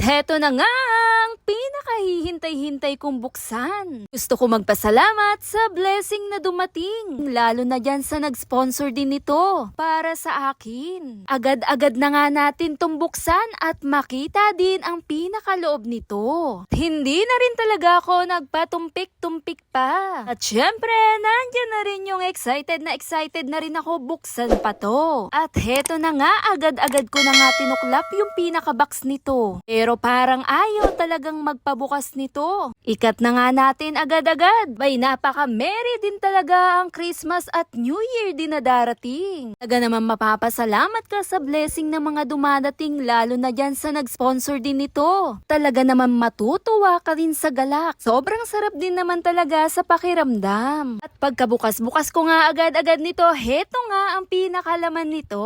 Heto na nga pinakahihintay-hintay kong buksan. Gusto ko magpasalamat sa blessing na dumating, lalo na dyan sa nag-sponsor din nito para sa akin. Agad-agad na nga natin tong buksan at makita din ang pinakaloob nito. Hindi na rin talaga ako nagpatumpik-tumpik pa. At syempre, nandyan na rin yung excited na excited na rin ako buksan pa to. At heto na nga, agad-agad ko na nga tinuklap yung pinaka-box nito. Pero parang ayaw talagang magpabukas nito. Ikat na nga natin agad-agad. Bay napaka-merry din talaga ang Christmas at New Year din na darating. Taga naman mapapasalamat ka sa blessing ng mga dumadating lalo na dyan sa nag-sponsor din nito. Talaga naman matutuwa ka rin sa galak. Sobrang sarap din naman talaga sa pakiramdam. At pagkabukas-bukas ko nga agad-agad nito, heto nga ang pinakalaman nito.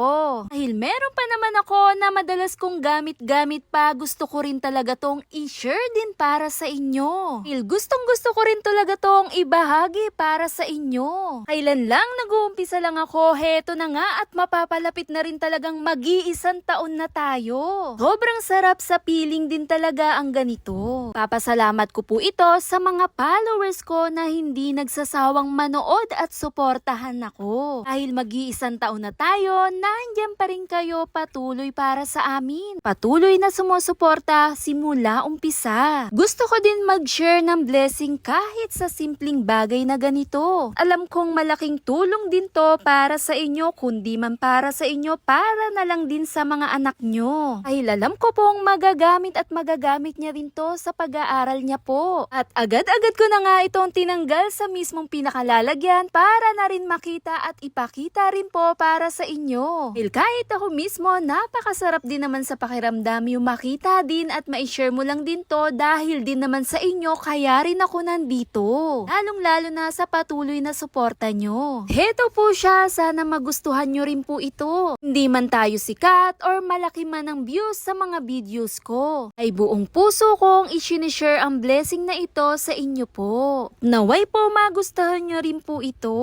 Dahil meron pa naman ako na madalas kong gamit-gamit pa, gusto ko rin talaga tong i-share din para sa inyo. Dahil gustong gusto ko rin talaga tong ibahagi para sa inyo. Kailan lang nag-uumpisa lang ako, heto na nga at mapapalapit na rin talagang mag-iisang taon na tayo. Sobrang sarap sa feeling din talaga ang ganito. Papasalamat ko po ito sa mga followers ko na hindi nagsasawang manood at suportahan ako. Dahil mag-iisang taon na tayo, nandyan pa rin kayo patuloy para sa amin. Patuloy na sumusuporta simula umpisa. Gusto ko din mag-share ng blessing kahit sa simpleng bagay na ganito. Alam kong malaking tulong din to para sa inyo, kundi man para sa inyo, para na lang din sa mga anak nyo. Ay alam ko pong magagamit at magagamit niya rin to sa pag-aaral niya po. At agad-agad ko na nga itong tinanggal sa mismong pinakalalagyan para na rin makita at ipakita rin po para sa inyo. Dahil kahit ako mismo, napakasarap din naman sa pakiramdam yung makita din at ma-share mo lang din to dahil din naman sa inyo kaya rin ako nandito. Lalong lalo na sa patuloy na suporta nyo. Heto po siya, sana magustuhan nyo rin po ito. Hindi man tayo sikat or malaki man ang views sa mga videos ko. Ay buong puso kong isinishare ang blessing na ito sa inyo po. Naway po magustuhan nyo rin po ito.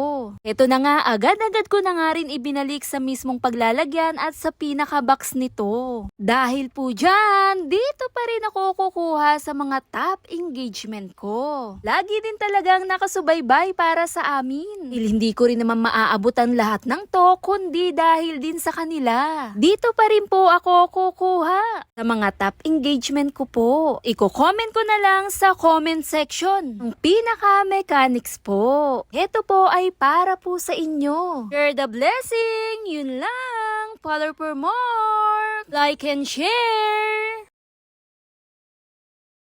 Ito na nga, agad-agad ko na nga rin ibinalik sa mismong paglalagyan at sa pinaka-box nito. Dahil po dyan, dito pa rin ako kukuha sa mga top engagement ko. Lagi din talagang nakasubaybay para sa amin. Dahil hindi ko rin naman maaabutan lahat ng to, kundi dahil din sa kanila. Dito pa rin po ako kukuha sa mga top engagement ko po. Iko-comment ko na lang sa comment section ng pinaka-mechanics po. Ito po ay para po sa inyo. Share the blessing, yun lang. Follow for more. Like and share.